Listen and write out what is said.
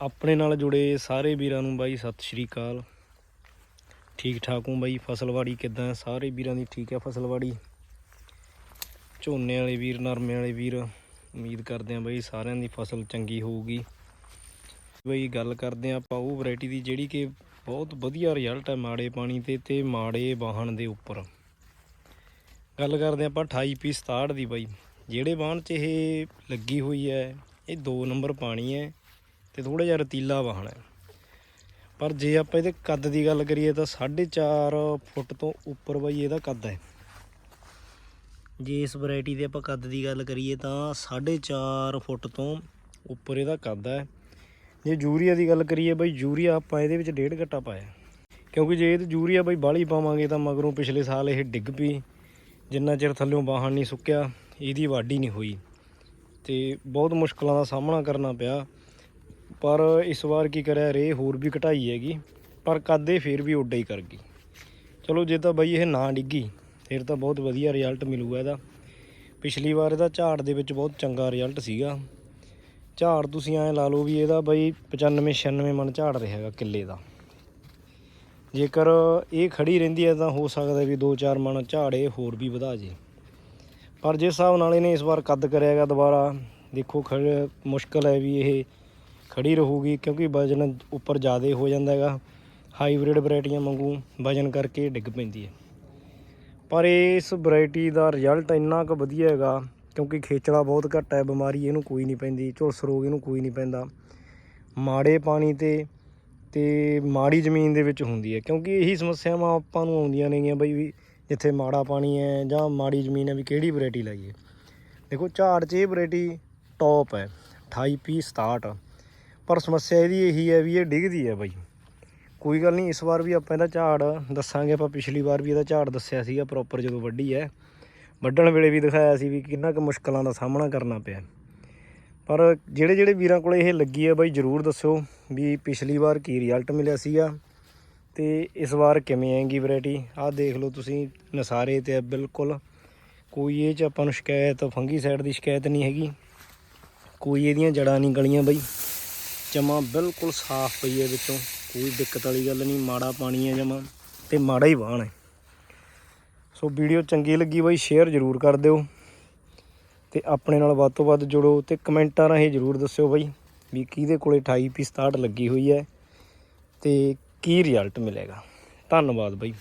ਆਪਣੇ ਨਾਲ ਜੁੜੇ ਸਾਰੇ ਵੀਰਾਂ ਨੂੰ ਬਾਈ, ਸਤਿ ਸ਼੍ਰੀ ਅਕਾਲ। ਠੀਕ ਠਾਕ ਹੂੰ ਬਾਈ? ਫਸਲਵਾੜੀ ਕਿੱਦਾਂ ਸਾਰੇ ਵੀਰਾਂ ਦੀ ਠੀਕ ਹੈ ਫਸਲਵਾੜੀ? ਝੋਨੇ ਵਾਲੇ ਵੀਰ, ਨਰਮੇ ਵਾਲੇ ਵੀਰ, ਉਮੀਦ ਕਰਦੇ ਹਾਂ ਬਾਈ ਸਾਰਿਆਂ ਦੀ ਫਸਲ ਚੰਗੀ ਹੋਊਗੀ। ਬਈ ਗੱਲ ਕਰਦੇ ਹਾਂ ਆਪਾਂ ਉਹ ਵੈਰਾਈਟੀ ਦੀ ਜਿਹੜੀ ਕਿ ਬਹੁਤ ਵਧੀਆ ਰਿਜ਼ਲਟ ਹੈ ਮਾੜੇ ਪਾਣੀ ਤੇ ਤੇ ਮਾੜੇ ਵਾਹਣ ਦੇ ਉੱਪਰ। ਗੱਲ ਕਰਦੇ ਹਾਂ ਆਪਾਂ 28 ਪੀ 67 ਦੀ ਬਾਈ। ਜਿਹੜੇ ਵਾਹਣ 'ਚ ਇਹ ਲੱਗੀ ਹੋਈ ਹੈ, ਇਹ 2 ਨੰਬਰ ਪਾਣੀ ਹੈ। ਤੇ ਥੋੜਾ ਜਿਹਾ ਰਤੀਲਾ ਵਾਹਣ ਹੈ। ਪਰ ਜੇ ਆਪਾਂ ਇਹਦੇ ਕੱਦ ਦੀ ਗੱਲ ਕਰੀਏ ਤਾਂ 4.5 ਫੁੱਟ ਤੋਂ ਉੱਪਰ ਬਾਈ ਇਹਦਾ ਕੱਦ ਹੈ। ਜੇ ਇਸ ਵੈਰਾਈਟੀ ਦੇ ਆਪਾਂ ਕੱਦ ਦੀ ਗੱਲ ਕਰੀਏ ਤਾਂ 4.5 ਫੁੱਟ ਤੋਂ ਉੱਪਰ ਇਹਦਾ ਕੱਦ ਹੈ। ਜੇ ਯੂਰੀਆ ਦੀ ਗੱਲ ਕਰੀਏ ਬਈ, ਯੂਰੀਆ ਆਪਾਂ ਇਹਦੇ ਵਿੱਚ ਡੇਢ ਘੱਟਾ ਪਾਇਆ। ਕਿਉਂਕਿ ਜੇ ਇਹ ਯੂਰੀਆ ਬਾਈ ਬਾਹਲੀ ਪਾਵਾਂਗੇ ਤਾਂ ਮਗਰੋਂ ਪਿਛਲੇ ਸਾਲ ਇਹ ਡਿੱਗ ਪਈ। ਜਿੰਨਾ ਚਿਰ ਥੱਲਿਓਂ ਬਾਹਣ ਨਹੀਂ ਸੁੱਕਿਆ, ਇਹਦੀ ਵਾਢੀ ਨਹੀਂ ਹੋਈ। ਤੇ ਬਹੁਤ ਮੁਸ਼ਕਲਾਂ ਦਾ ਸਾਹਮਣਾ ਕਰਨਾ ਪਿਆ। ਪਰ ਇਸ ਵਾਰ ਕੀ ਕਰਿਆ ਰੇ ਹੋਰ ਵੀ ਘਟਾਈ ਹੈਗੀ, ਪਰ ਕਾਦੇ ਫੇਰ ਵੀ ਉੱਡਾ ਹੀ ਕਰ ਗਈ। ਚਲੋ ਜੇ ਤਾਂ ਬਈ ਇਹ ਨਾ ਡਿੱਗੀ, ਫਿਰ ਤਾਂ ਬਹੁਤ ਵਧੀਆ ਰਿਜ਼ਲਟ ਮਿਲੂਗਾ ਇਹਦਾ। ਪਿਛਲੀ ਵਾਰ ਇਹਦਾ ਝਾੜ ਦੇ ਵਿੱਚ ਬਹੁਤ ਚੰਗਾ ਰਿਜ਼ਲਟ ਸੀਗਾ। ਝਾੜ ਤੁਸੀਂ ਐਂ ਲਾ ਲਓ ਵੀ ਇਹਦਾ ਬਈ 95 96 ਮਣ ਝਾੜ ਰਿਹਾ ਹੈਗਾ ਕਿੱਲੇ ਦਾ। ਜੇਕਰ ਇਹ ਖੜੀ ਰਹਿੰਦੀ ਹੈ ਤਾਂ ਹੋ ਸਕਦਾ ਵੀ 2-4 ਮਣ ਝਾੜ ਇਹ ਹੋਰ ਵੀ ਵਧਾ ਜੇ। ਪਰ ਜਿਸ ਹਿਸਾਬ ਨਾਲ ਇਹਨੇ ਇਸ ਵਾਰ ਕੱਦ ਕਰਿਆ ਹੈਗਾ ਦੁਬਾਰਾ, ਦੇਖੋ ਖੜ ਮੁਸ਼ਕਲ ਹੈ ਵੀ ਇਹ ਖੜੀ ਰਹੂਗੀ ਕਿਉਂਕਿ ਵਜਨ ਉੱਪਰ ਜ਼ਿਆਦਾ ਹੋ ਜਾਂਦਾ ਹੈਗਾ। ਹਾਈਬ੍ਰਿਡ ਵੈਰਾਈਟੀਆਂ ਵਾਂਗੂ ਵਜਨ ਕਰਕੇ ਡਿੱਗ ਪੈਂਦੀ ਹੈ। ਪਰ ਇਸ ਵੈਰਾਈਟੀ ਦਾ ਰਿਜ਼ਲਟ ਇੰਨਾ ਕੁ ਵਧੀਆ ਹੈਗਾ, ਕਿਉਂਕਿ ਖੇਚਲਾ ਬਹੁਤ ਘੱਟ ਹੈ, ਬਿਮਾਰੀ ਇਹਨੂੰ ਕੋਈ ਨਹੀਂ ਪੈਂਦੀ, ਝੁਲਸ ਰੋਗ ਇਹਨੂੰ ਕੋਈ ਨਹੀਂ ਪੈਂਦਾ। ਮਾੜੇ ਪਾਣੀ ਤੇ ਤੇ ਮਾੜੀ ਜ਼ਮੀਨ ਦੇ ਵਿੱਚ ਹੁੰਦੀ ਹੈ, ਕਿਉਂਕਿ ਇਹੀ ਸਮੱਸਿਆਵਾਂ ਆਪਾਂ ਨੂੰ ਆਉਂਦੀਆਂ ਨੇਗੀਆਂ ਬਈ ਵੀ ਜਿੱਥੇ ਮਾੜਾ ਪਾਣੀ ਹੈ ਜਾਂ ਮਾੜੀ ਜ਼ਮੀਨ ਹੈ ਵੀ ਕਿਹੜੀ ਵੈਰਾਈਟੀ ਲਾਈਏ। ਦੇਖੋ ਝਾੜ 'ਚ ਇਹ ਵੈਰਾਈਟੀ ਟੌਪ ਹੈ 28 ਪੀ 67 ਪਰ ਸਮੱਸਿਆ ਇਹਦੀ ਇਹੀ ਹੈ ਵੀ ਇਹ ਡਿੱਗਦੀ ਹੈ ਬਾਈ। ਕੋਈ ਗੱਲ ਨਹੀਂ, ਇਸ ਵਾਰ ਵੀ ਆਪਾਂ ਇਹਦਾ ਝਾੜ ਦੱਸਾਂਗੇ, ਆਪਾਂ ਪਿਛਲੀ ਵਾਰ ਵੀ ਇਹਦਾ ਝਾੜ ਦੱਸਿਆ ਸੀਗਾ ਪ੍ਰੋਪਰ ਜਦੋਂ ਵੱਢੀ ਹੈ। ਵੱਢਣ ਵੇਲੇ ਵੀ ਦਿਖਾਇਆ ਸੀ ਵੀ ਕਿੰਨਾ ਕੁ ਮੁਸ਼ਕਲਾਂ ਦਾ ਸਾਹਮਣਾ ਕਰਨਾ ਪਿਆ। ਪਰ ਜਿਹੜੇ ਜਿਹੜੇ ਵੀਰਾਂ ਕੋਲੇ ਇਹ ਲੱਗੀ ਹੈ ਬਾਈ, ਜਰੂਰ ਦੱਸਿਓ ਵੀ ਪਿਛਲੀ ਵਾਰ ਕੀ ਰਿਜ਼ਲਟ ਮਿਲਿਆ ਸੀਗਾ ਤੇ ਇਸ ਵਾਰ ਕਿਵੇਂ ਆਏਗੀ ਵੈਰਾਈਟੀ ਆਹ ਦੇਖ ਲਓ ਤੁਸੀਂ ਨਸਾਰੇ ਤੇ ਆ ਬਿਲਕੁਲ। ਕੋਈ ਇਹ ਚ ਆਪਾਂ ਨੂੰ ਸ਼ਿਕਾਇਤ, ਫੰਗੀ ਸਾਈਡ ਦੀ ਸ਼ਿਕਾਇਤ ਨਹੀਂ ਹੈਗੀ। ਕੋਈ ਇਹਦੀਆਂ ਜੜਾਂ ਨਹੀਂ ਗਲੀਆਂ ਬਾਈ। ਜਮਾ ਬਿਲਕੁਲ ਸਾਫ਼ ਪਈ ਹੈ ਵਿੱਚੋਂ। ਕੋਈ ਦਿੱਕਤ ਵਾਲੀ ਗੱਲ ਨਹੀਂ, ਮਾੜਾ ਪਾਣੀ ਹੈ ਜਮਾ ਤੇ ਮਾੜਾ ਹੀ ਵਾਹਣ ਹੈ। ਸੋ ਵੀਡੀਓ ਚੰਗੀ ਲੱਗੀ ਬਾਈ, ਸ਼ੇਅਰ ਜ਼ਰੂਰ ਕਰ ਦਿਓ ਤੇ ਆਪਣੇ ਨਾਲ ਵੱਧ ਤੋਂ ਵੱਧ ਜੁੜੋ ਤੇ ਕਮੈਂਟਾਂ ਰਾਹੀਂ ਜ਼ਰੂਰ ਦੱਸਿਓ ਬਾਈ ਵੀ ਕਿਹਦੇ ਕੋਲੇ 28 ਪੀ 67 ਲੱਗੀ ਹੋਈ ਹੈ ਤੇ ਕੀ ਰਿਜ਼ਲਟ ਮਿਲੇਗਾ। ਧੰਨਵਾਦ ਬਾਈ।